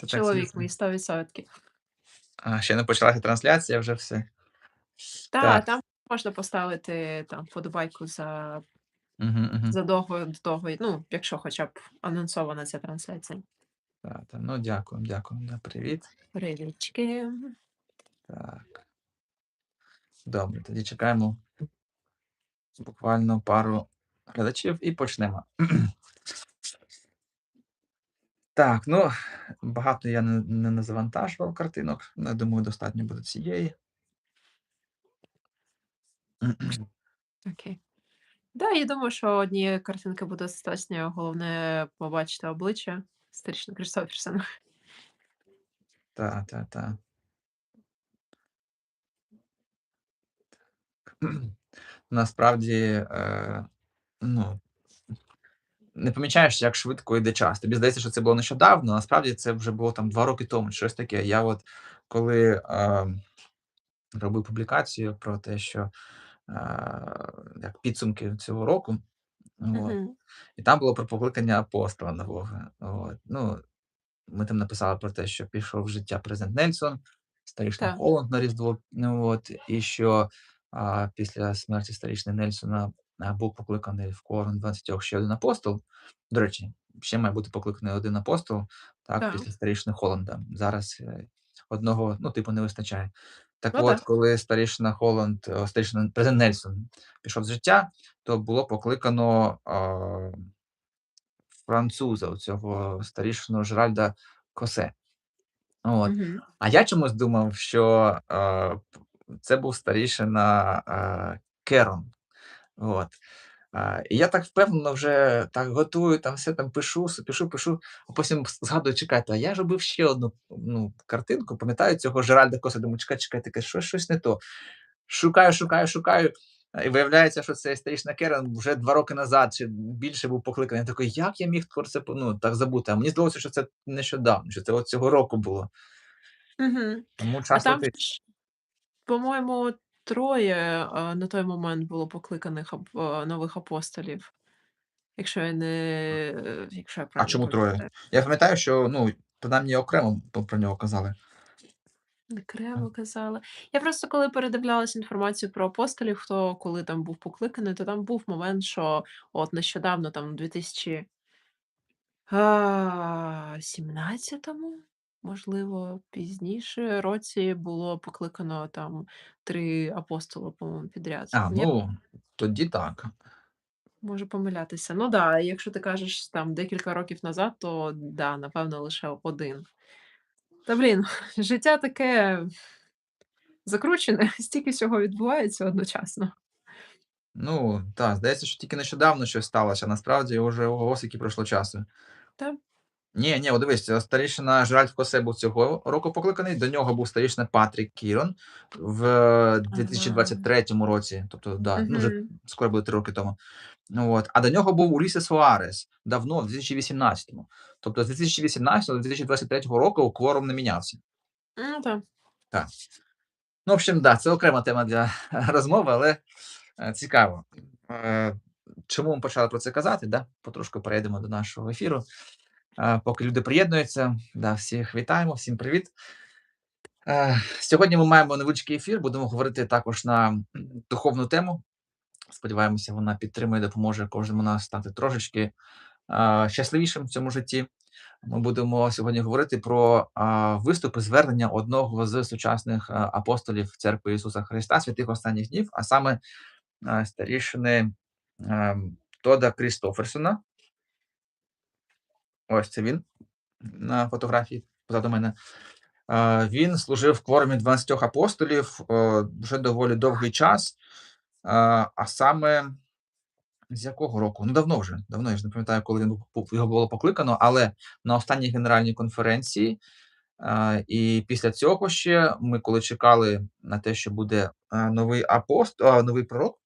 Це так Чоловік смішно. мій 100%. А, ще не почалася трансляція, вже все. Та, Так. там можна поставити там вподобайку за Мгм, мгм. задовго до того, ну, якщо хоча б анонсована ця трансляція. Та, та. Ну, дякую, дякую. Да, привіт. Привітчики. Так. Добре, тоді чекаємо буквально пару глядачів і почнемо. Так, ну, багато я не, не назавантажував картинок. Ну, Я думаю, достатньо буде цієї. Окей. Да, я думаю, що однієї картинки буде достатньо. Головне побачити обличчя Стрічна Крістоферсона. Та, та, та. Насправді, е, ну, не помічаєш, як швидко йде час. Тобі здається, що це було нещодавно, насправді це вже було там два роки тому, щось таке. Я от коли е, робив публікацію про те, що е, як підсумки цього року, от, і там було про покликання апостола нового. От, ну, ми там написали про те, що пішов в життя президент Нельсон, старішина Так. Холланд на Різдво. Ну, от, і що а, після смерті старішини Нельсона а, був покликаний в Корон 20 ще один апостол. До речі, ще має бути покликаний один апостол, так, Так. після старішини Холланда. Зараз е, одного, ну, типу, не вистачає. Так Ну от, так. коли старішина Холланд, старішина президент Нельсон пішов з життя, то було покликано а, француза, цього старішину Жеральда Косе. От. Мгм. А я чомусь думав, що е, це був старішина е, Керон. От. І я так впевнено вже так готую, там все там пишу, пишу, пишу, а потім згадую, чекайте, а я ж робив ще одну ну, картинку, пам'ятаю цього Жеральда Коса, думаю, чекайте, чекайте, таке, щось, щось не то. Шукаю, шукаю, шукаю. І виявляється, що цей старішина Керон вже два роки назад чи більше був покликаний. Я такий, як я міг про це ну, так забути? А мені здалося, що це нещодавно, що це от цього року було. Мгм. Тому А час летить. По-моєму, троє на той момент було покликаних нових апостолів. Якщо я не е, якщо я А правильно чому троє? Я пам'ятаю, що ну, принаймні окремо про- про нього казали. Окремо казали. Я просто коли передивлялася інформацію про апостолів, хто коли там був покликаний, то там був момент, що от нещодавно, там, у 2017-му, можливо, пізніше році було покликано там три апостоли, по-моєму, підряд. А, Я ну, тоді так. можу помилятися. Ну да, якщо ти кажеш там декілька років назад, то да, напевно, лише один. Та блін, життя таке закручене, стільки всього відбувається одночасно. Ну, так, здається, що тільки нещодавно щось сталося, а насправді вже ого, скільки пройшло часу. Та Ні, ні, дивись, це старішина Жеральд Косе був цього року покликаний, до нього був старішина Патрік Кірон в 2023 році, тобто, да, ну, вже скоро буде три роки тому. Ну, от. А до нього був Улісе Суарес давно, в 2018-му. Тобто з 2018 до 2023 року кворум не мінявся. Ну, та. Так. Ну, в общем, да, це окрема тема для розмови, але е, цікаво. Е, Чому ми почали про це казати? Да? Потрошку перейдемо до нашого ефіру. Поки люди приєднуються, да, всіх вітаємо, всім привіт. Сьогодні ми маємо невеличкий ефір, будемо говорити також на духовну тему. Сподіваємося, вона підтримує, допоможе кожному нас стати трошечки щасливішим в цьому житті. Ми будемо сьогодні говорити про виступи звернення одного з сучасних апостолів Церкви Ісуса Христа, святих останніх днів, а саме старішини Тода Крістоферсона. Ось це він на фотографії позаду мене. Він служив в кворумі 12 апостолів вже доволі довгий час. А саме з якого року? Ну, давно вже. Давно я ж не пам'ятаю, коли він його було покликано, але на останній генеральній конференції. І після цього ще ми, коли чекали на те, що буде новий апост, новий пророк,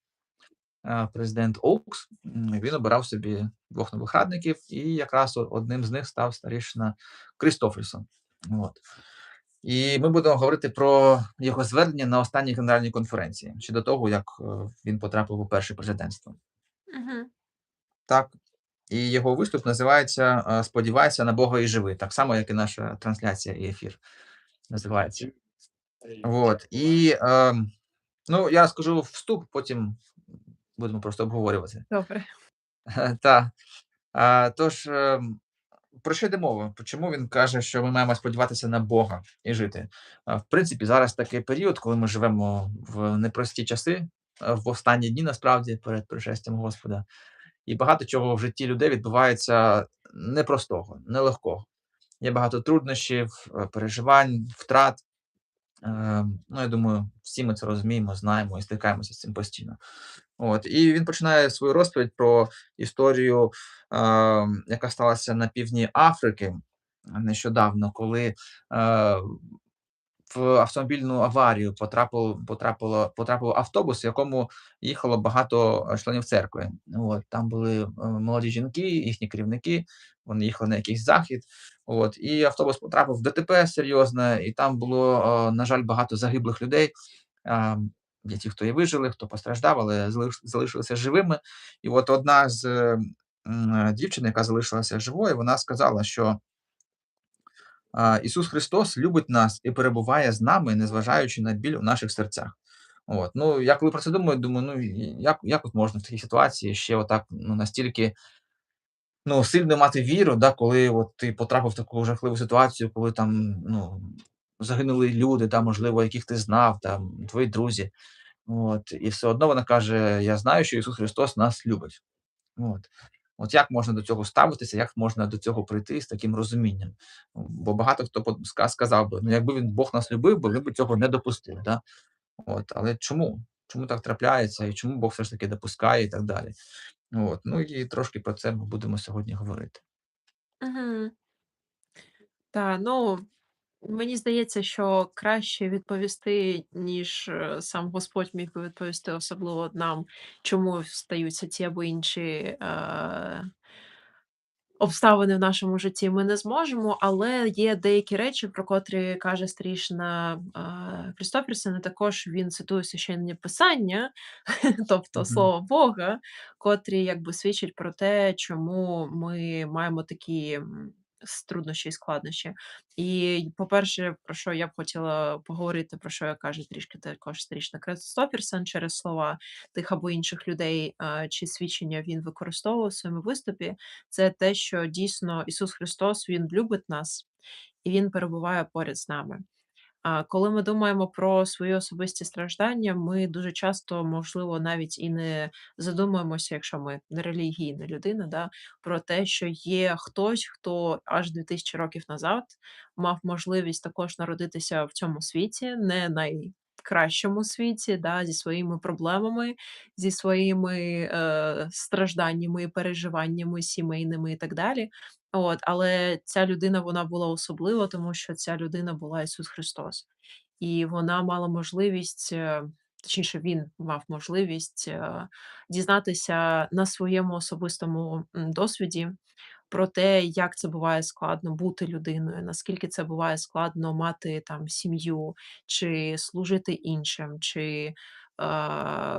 президент Оукс, він обирав собі двох нових радників, і якраз одним з них став старішина Крістоферсон. От. І ми будемо говорити про його звернення на останній генеральній конференції, ще до того, як е, він потрапив у перше президентство. Мгм. Так, і його виступ називається, е, "Сподівайся на Бога і живи", так само, як і наша трансляція і ефір називається. Вот, і, ем, ну, я розкажу вступ, потім будемо просто обговорювати. Добре. Та, а, тож, ем, про що йде мова? Чому він каже, що ми маємо сподіватися на Бога і жити? В принципі, зараз такий період, коли ми живемо в непрості часи, в останні дні насправді перед пришестям Господа, і багато чого в житті людей відбувається непростого, нелегкого. Є багато труднощів, е, переживань, втрат. Ем, ну, я думаю, всі ми це розуміємо, знаємо і стикаємося з цим постійно. От, і він починає свою розповідь про історію, ем, яка сталася на півдні Африки нещодавно, коли, е, в автомобільну аварію потрапив потрапило потрапив автобус, в якому їхало багато, е, членів церкви. От, там були, е, молоді жінки, їхні керівники, вони їхали на якийсь захід. От, і автобус потрапив в ДТП серйозне, і там було, е, на жаль, багато загиблих людей. Є ті, хто і вижили, хто постраждав, але залишилися живими. І от одна з, е, дівчин, яка залишилася живою, вона сказала, що Ісус Христос любить нас і перебуває з нами, незважаючи на біль у наших серцях. От. Ну, я коли про це думаю, думаю, ну як як от можна в такій ситуації ще отак ну, настільки ну, сильно мати віру, да, коли от ти потрапив в таку жахливу ситуацію, коли там ну, загинули люди, да, можливо, яких ти знав, там, твої друзі. От. І все одно вона каже: Я знаю, що Ісус Христос нас любить. От. От як можна до цього ставитися, як можна до цього прийти з таким розумінням? Бо багато хто сказав би, ну якби він Бог нас любив, би він би цього не допустив. Да? От, але чому? Чому так трапляється, і чому Бог все ж таки допускає і так далі? От, ну і трошки про це ми будемо сьогодні говорити. Мгм. Та, ну, мені здається, що краще відповісти, ніж, е, сам Господь міг би відповісти, особливо нам, чому стаються ті або інші, е, обставини в нашому житті, ми не зможемо, але є деякі речі, про котрі каже старійшина, е, Крістоферсон, і також він цитує Священне Писання, тобто Мгм. Слово Бога, котрі якби свідчать про те, чому ми маємо такі, м, труднощі і складнощі. І, по-перше, про що я б хотіла поговорити, про що я кажу трішки також стрічна Крістоферсон через слова тих або інших людей, чи свідчення він використовував у своєму виступі, це те, що дійсно Ісус Христос Він любить нас і Він перебуває поряд з нами. А коли ми думаємо про свої особисті страждання, ми дуже часто, можливо, навіть і не задумуємося, якщо ми не релігійна людина, да, про те, що є хтось, хто аж 2000 років назад мав можливість також народитися в цьому світі, не найкращому світі, да, зі своїми проблемами, зі своїми е, стражданнями, переживаннями сімейними і так далі. От, але ця людина вона була особлива, тому що ця людина була Ісус Христос. І вона мала можливість, е, точніше, він мав можливість, е, дізнатися на своєму особистому, досвіді про те, як це буває складно бути людиною, наскільки це буває складно мати там сім'ю, чи служити іншим, чи, е,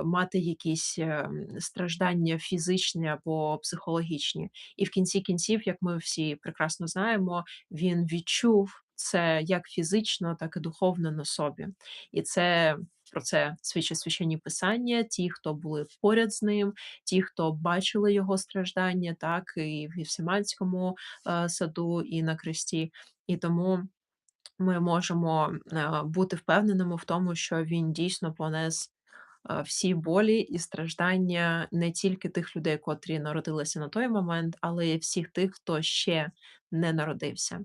мати якісь, ем, страждання фізичні або психологічні. І в кінці кінців, як ми всі прекрасно знаємо, він відчув це як фізично, так і духовно на собі. І це про це свідчать священні писання, ті, хто були поряд з ним, ті, хто бачили його страждання, так і в Гефсиманському е, саду, і на кресті. І тому ми можемо е, бути впевненими в тому, що він дійсно понес е, всі болі і страждання не тільки тих людей, котрі народилися на той момент, але й всіх тих, хто ще не народився.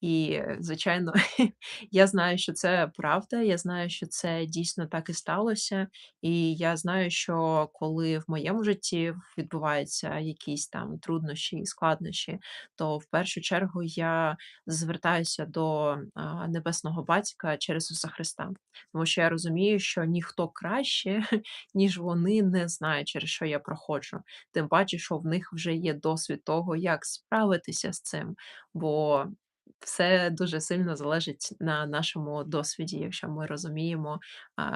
І, звичайно, я знаю, що це правда. Я знаю, що це дійсно так і сталося. І я знаю, що коли в моєму житті відбуваються якісь там труднощі і складнощі, то в першу чергу я звертаюся до Небесного Батька через Ісуса Христа. Тому що я розумію, що ніхто краще, ніж вони, не знає, через що я проходжу. Тим паче, що в них вже є досвід того, як справитися з цим. Бо все дуже сильно залежить на нашому досвіді, якщо ми розуміємо,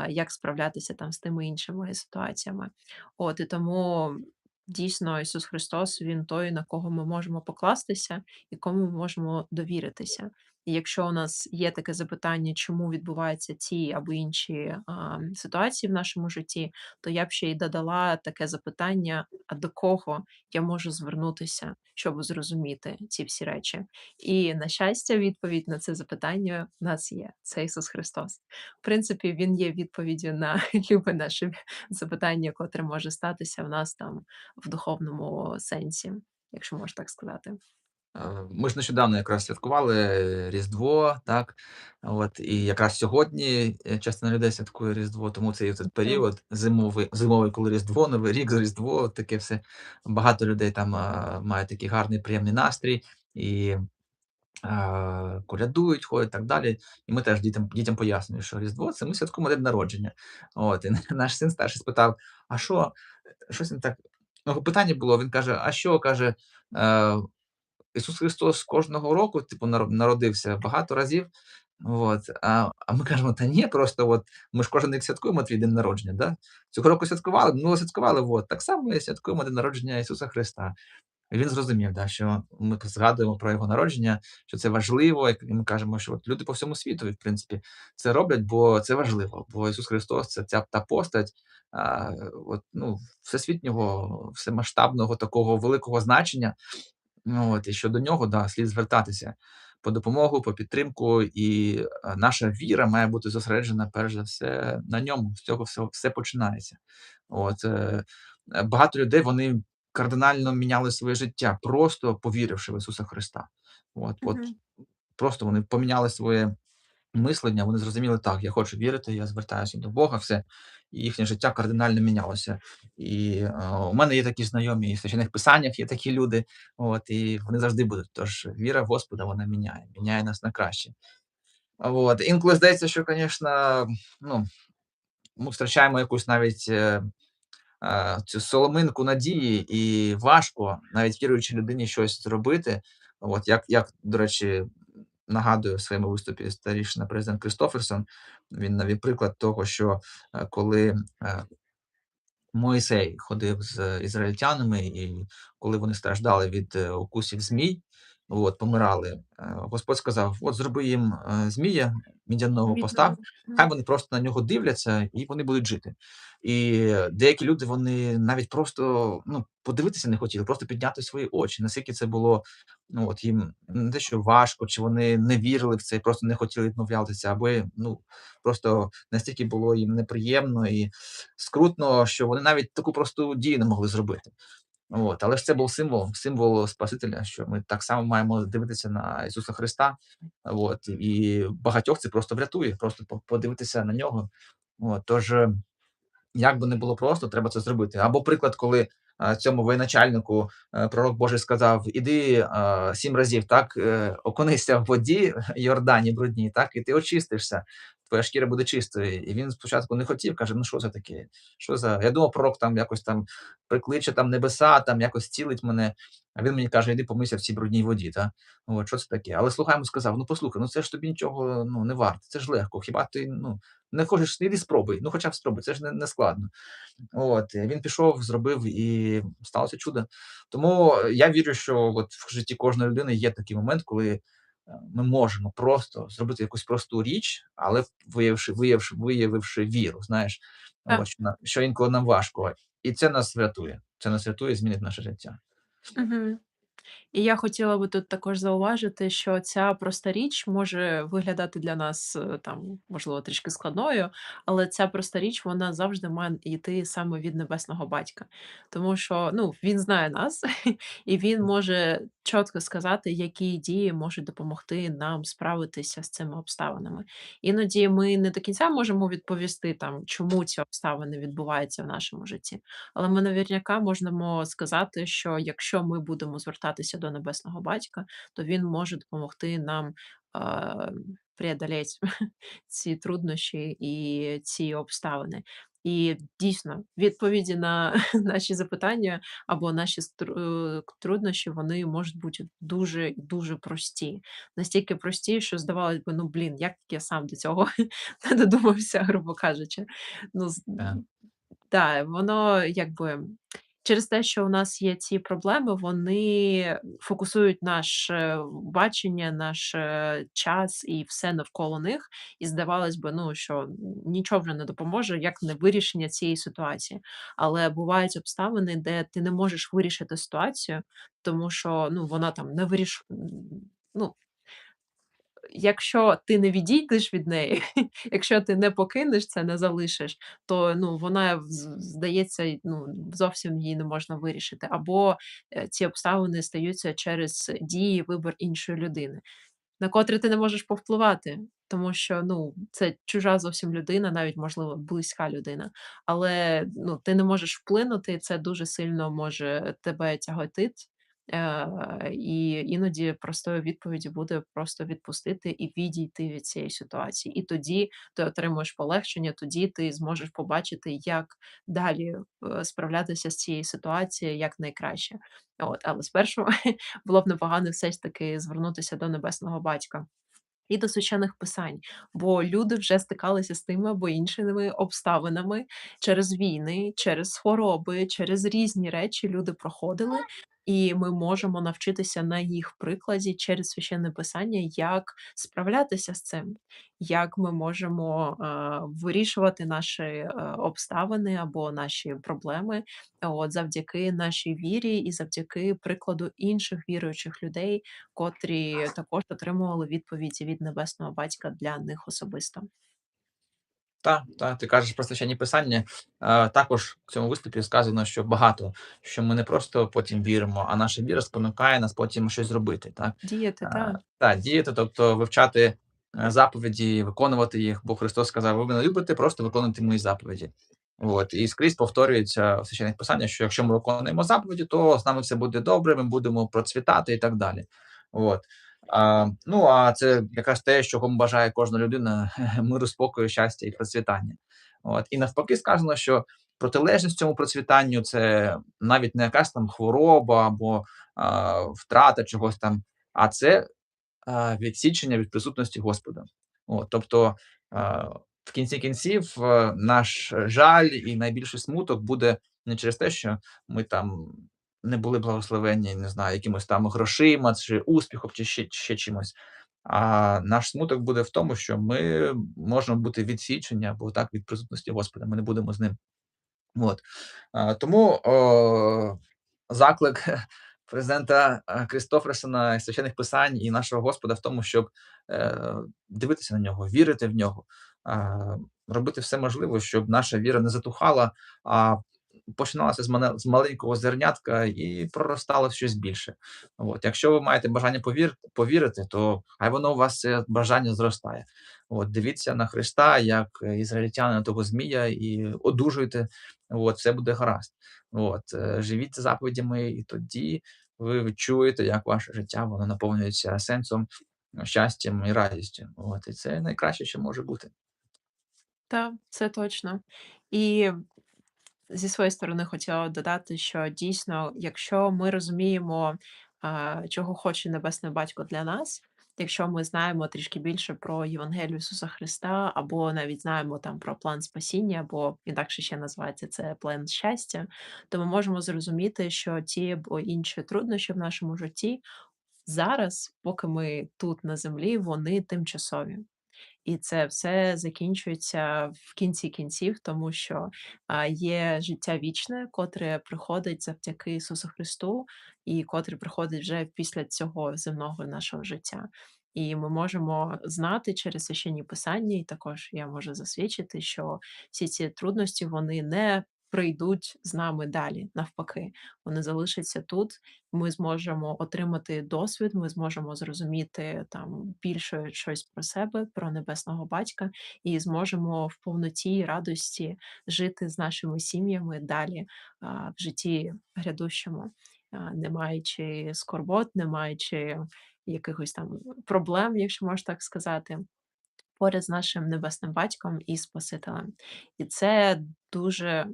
як справлятися там з тими іншими ситуаціями. От і тому дійсно Ісус Христос Він той, на кого ми можемо покластися і кому ми можемо довіритися. Якщо у нас є таке запитання, чому відбуваються ті або інші а, ситуації в нашому житті, то я б ще й додала таке запитання: а до кого я можу звернутися, щоб зрозуміти ці всі речі? І на щастя, відповідь на це запитання в нас є. Це Ісус Христос. В принципі, Він є відповіддю на любе наше запитання, котре може статися в нас там в духовному сенсі, якщо можна так сказати. Е, Ми ж нещодавно якраз святкували Різдво, так? От, і якраз сьогодні е, частина людей святкує Різдво, тому цей цей період зимовий, зимовий, коли Різдво, Новий рік, Різдво, таке все. Багато людей там мають такий гарний, приємний настрій і а, колядують, ходять так далі. І ми теж дітям, дітям пояснюємо, що Різдво це ми святкуємо день народження. От, і наш син старший спитав: а що, щось він так. Ну, питання було, він каже: а що каже, е, Ісус Христос кожного року, типу, народився багато разів. От, а а ми кажемо: "Та ні, просто от ми ж кожен рік святкуємо твій день народження, да? Цього року святкували, минулого святкували, от, так само і святкуємо день народження Ісуса Христа". І він зрозумів, да, що ми згадуємо про його народження, що це важливо, і ми кажемо, що от люди по всьому світу, в принципі, це роблять, бо це важливо. Бо Ісус Христос це ця та постать, а, от, ну, всесвітнього, всемасштабного такого великого значення. Ну от, і що до нього, да, слід звертатися по допомогу, по підтримку, і, е, наша віра має бути зосереджена перш за все на ньому. З цього всього все починається. От, е, багато людей вони кардинально міняли своє життя, просто повіривши в Ісуса Христа. От, от просто вони поміняли своє мислення, вони зрозуміли, так, я хочу вірити, я звертаюся до Бога, все, і їхнє життя кардинально мінялося. І е, у мене є такі знайомі, і в священних писаннях є такі люди, от, і вони завжди будуть. Тож віра в Господа вона міняє, міняє нас на краще. От. Інколи здається, що, звісно, ну, ми втрачаємо якусь навіть е, е, цю соломинку надії, і важко навіть віруючій людині щось зробити. От як, як до речі, нагадую в своєму виступі старішина президент Кристоферсон. він навів приклад того, що е, коли Моїсей Мойсей ходив з ізраїльтянами, і коли вони страждали від е, укусів змій, от, помирали, е, Господь сказав: "От зроби їм, е, змія мідяного постав, хай вони просто на нього дивляться, і вони будуть жити". І деякі люди, вони навіть просто, ну, подивитися не хотіли, просто підняти свої очі. Наскільки це було, ну, от їм не те, що важко, чи вони не вірили в це, просто не хотіли відмовлятися, або, ну, просто настільки було їм неприємно і скрутно, що вони навіть таку просту дію не могли зробити. От, але ж це був символ, символ Спасителя, що ми так само маємо дивитися на Ісуса Христа. От, і багатьох це просто врятує, просто подивитися на нього. От, тож, е, як би не було просто, треба це зробити. Або приклад, коли, цьому воєначальнику, е, пророк Божий сказав: "Іди, 7 разів, так, е, окунися в воді Йордані брудній, так, і ти очистишся, твоя шкіра буде чистою". І він спочатку не хотів, каже: "Ну, що це таке? Що за" я думав, пророк там якось там прикличе там небеса, там якось зцілить мене, а він мені каже: "Іди помийся в цій брудній воді", та. От, що це таке? Але слуга йому сказав: "Ну, послухай, ну це ж тобі нічого, ну, не варто, це ж легко. Хіба ти, ну, не хочеш, іди спробуй, ну, хоча б спробуй, це ж не не складно". От, він пішов, зробив, і сталося чудо. Тому я вірю, що от в житті кожної людини є такий момент, коли, ми можемо просто зробити якусь просту річ, але виявивши виявивши виявивши віру, знаєш, от, що що інколи нам важко. І це нас врятує. Це нас врятує і змінить наше життя. Мгм. І я хотіла би тут також зауважити, що ця проста річ може виглядати для нас е, там, можливо, трішки складною, але ця проста річ вона завжди має йти саме від небесного батька. Тому що ну, він знає нас, і він може чітко сказати, які дії можуть допомогти нам справитися з цими обставинами. Іноді ми не до кінця можемо відповісти, там, чому ці обставини відбуваються в нашому житті. Але ми наверняка можемо сказати, що якщо ми будемо звертатися до небесного батька, то він може допомогти нам а, преодолеть ці труднощі і ці обставини. І дійсно, відповіді на наші запитання або наші е, труднощі, вони можуть бути дуже дуже прості. Настільки прості, що здавалось би, ну блін, як я сам до цього не додумався, грубо кажучи. Ну, Е, да, воно якби Через те, що у нас є ці проблеми, вони фокусують наше бачення, наш, е, час і все навколо них. І здавалось би, ну, що нічого вже не допоможе, як не вирішення цієї ситуації. Але бувають обставини, де ти не можеш вирішити ситуацію, тому що, ну, вона там не виріш ну, якщо ти не відійдеш від неї, якщо ти не покинеш це, не залишиш, то, ну, вона здається, ну, зовсім її не можна вирішити. Або, е, ці обставини стаються через дії, вибір іншої людини, на котрі ти не можеш повпливати, тому що, ну, це чужа зовсім людина, навіть, можливо, близька людина. Але, ну, ти не можеш вплинути, це дуже сильно може тебе тяготить. І іноді простою відповіддю буде просто відпустити і відійти від цієї ситуації. І тоді ти отримуєш полегшення, тоді ти зможеш побачити, як далі, е, справлятися з цією ситуацією як найкраще. От, але спершу було б непогано все ж таки звернутися до Небесного Батька і до священних писань, бо люди вже стикалися з тими або іншими обставинами через війни, через хвороби, через різні речі люди проходили, і ми можемо навчитися на їх прикладі через священне писання, як справлятися з цим, як ми можемо, е, вирішувати наші, е, обставини або наші проблеми, от, завдяки нашій вірі і завдяки прикладу інших віруючих людей, котрі також отримували відповіді від Небесного Батька для них особисто. Та, та, ти кажеш про священні писання. Е, також в цьому виступі сказано, що багато, що ми не просто потім віримо, а наша віра спонукає нас потім щось зробити. Так, Діяти, е, та. та діяти, тобто вивчати е, заповіді, виконувати їх, бо Христос сказав: ви мене любите, просто виконуйте мої заповіді. От, і скрізь повторюється в священних писаннях, що якщо ми виконуємо заповіді, то з нами все буде добре, ми будемо процвітати і так далі. От. А, ну, а це якраз те, чого бажає кожна людина: миру, спокою, щастя і процвітання. От. І навпаки, сказано, що протилежність цьому процвітанню це навіть не якась там хвороба або а, втрата чогось там, а це а, відсічення від присутності Господа. От, тобто, а, в кінці кінців, е, наш жаль і найбільший смуток буде не через те, що ми там не були благословенні, не знаю, якимось там грошима чи успіхом, чи ще ще чимось. А наш смуток буде в тому, що ми можемо бути відсічені або так від присутності Господа, ми не будемо з ним. От. Тому, о, заклик президента, а, Крістоферсона, Священних Писань і нашого Господа в тому, щоб, е, дивитися на нього, вірити в нього, а, робити все можливе, щоб наша віра не затухала, а починалася з мане з маленького зернятка і проростало щось більше. От. Якщо ви маєте бажання повір повірити, то хай воно у вас це бажання зростає. От. Дивіться на Христа, як ізраїльтяни на того змія, і одужуйте, от, все буде гаразд. От. Е, живіть заповідями, і тоді ви відчуєте, як ваше життя воно наповнюється сенсом, щастям і радістю. От. І це найкраще, що може бути. Та, це точно. І зі своєї сторони хотіла додати, що дійсно, якщо ми розуміємо, чого хоче Небесний Батько для нас, якщо ми знаємо трішки більше про Євангелію Ісуса Христа, або навіть знаємо там про план спасіння, або інакше ще називається це план щастя, то ми можемо зрозуміти, що ті або інші труднощі в нашому житті зараз, поки ми тут на землі, вони тимчасові. І це все закінчується в кінці кінців, тому що, а, є життя вічне, котре приходить завдяки Ісусу Христу, і котре приходить вже після цього земного нашого життя. І ми можемо знати через священні писання, і також я можу засвідчити, що всі ці трудності вони не прийдуть з нами далі. Навпаки, вони залишаться тут. Ми зможемо отримати досвід, ми зможемо зрозуміти там більше щось про себе, про небесного батька, і зможемо в повноті радості жити з нашими сім'ями далі а, в житті грядущому, а, не маючи скорбот, не маючи якихось там проблем, якщо можна так сказати. Поряд з нашим небесним батьком і Спасителем. І це дуже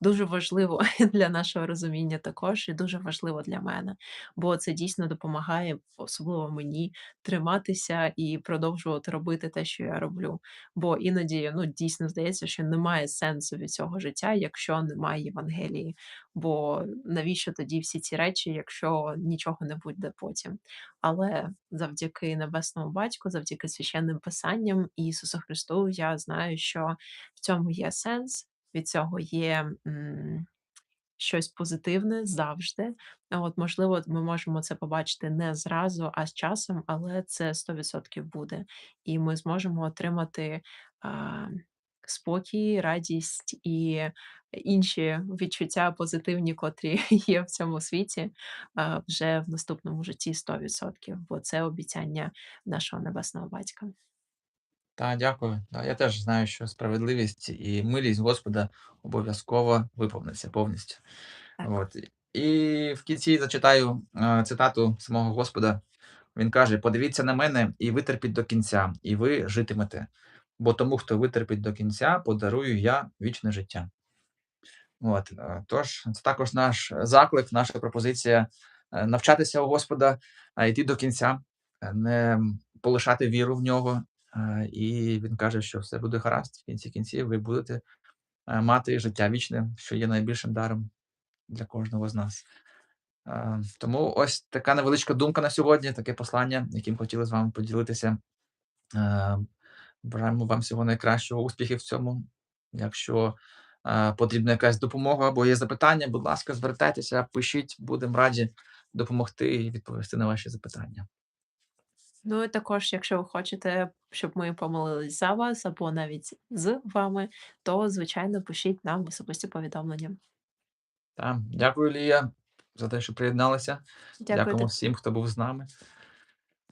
дуже важливо для нашого розуміння також, і дуже важливо для мене. Бо це дійсно допомагає, особливо мені, триматися і продовжувати робити те, що я роблю. Бо іноді, ну, дійсно здається, що немає сенсу від цього життя, якщо немає Євангелії. Бо навіщо тоді всі ці речі, якщо нічого не буде потім? Але завдяки Небесному Батьку, завдяки священним писанням і Ісусу Христу, я знаю, що в цьому є сенс, від цього є м, щось позитивне завжди. От, можливо, ми можемо це побачити не зразу, а з часом, але це 100% буде. І ми зможемо отримати а, спокій, радість і інші відчуття позитивні, котрі є в цьому світі, а, вже в наступному житті 100%, бо це обіцяння нашого небесного батька. Та, дякую. Да, я теж знаю, що справедливість і милість Господа обов'язково виповниться повністю. Так. От. І в кінці зачитаю е, цитату самого Господа. Він каже: Подивіться на мене і витерпіть до кінця, і ви житимете. Бо тому, хто витерпить до кінця, подарую я вічне життя. От, е, тож, це також наш заклик, наша пропозиція е, навчатися у Господа, а йти до кінця, е, не полишати віру в нього. Е, І він каже, що все буде гаразд. В кінці кінців ви будете е, мати життя вічне, що є найбільшим даром для кожного з нас. Е, Тому ось така невеличка думка на сьогодні, таке послання, яким хотіли з вами поділитися. Бажаємо вам всього найкращого, успіхів в цьому. Якщо потрібна якась допомога або є запитання, будь ласка, звертайтеся, пишіть, будемо раді допомогти і відповісти на ваші запитання. Ну і також, якщо ви хочете, щоб ми помолились за вас або навіть з вами, то звичайно пишіть нам особисті повідомлення. Та, дякую, Лія, за те, що приєдналися. Дякую Дякуємо всім, хто був з нами.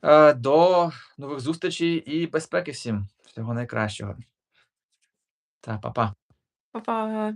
Е, До нових зустрічей і безпеки всім. Всього найкращого. Та, па-па. Па-па!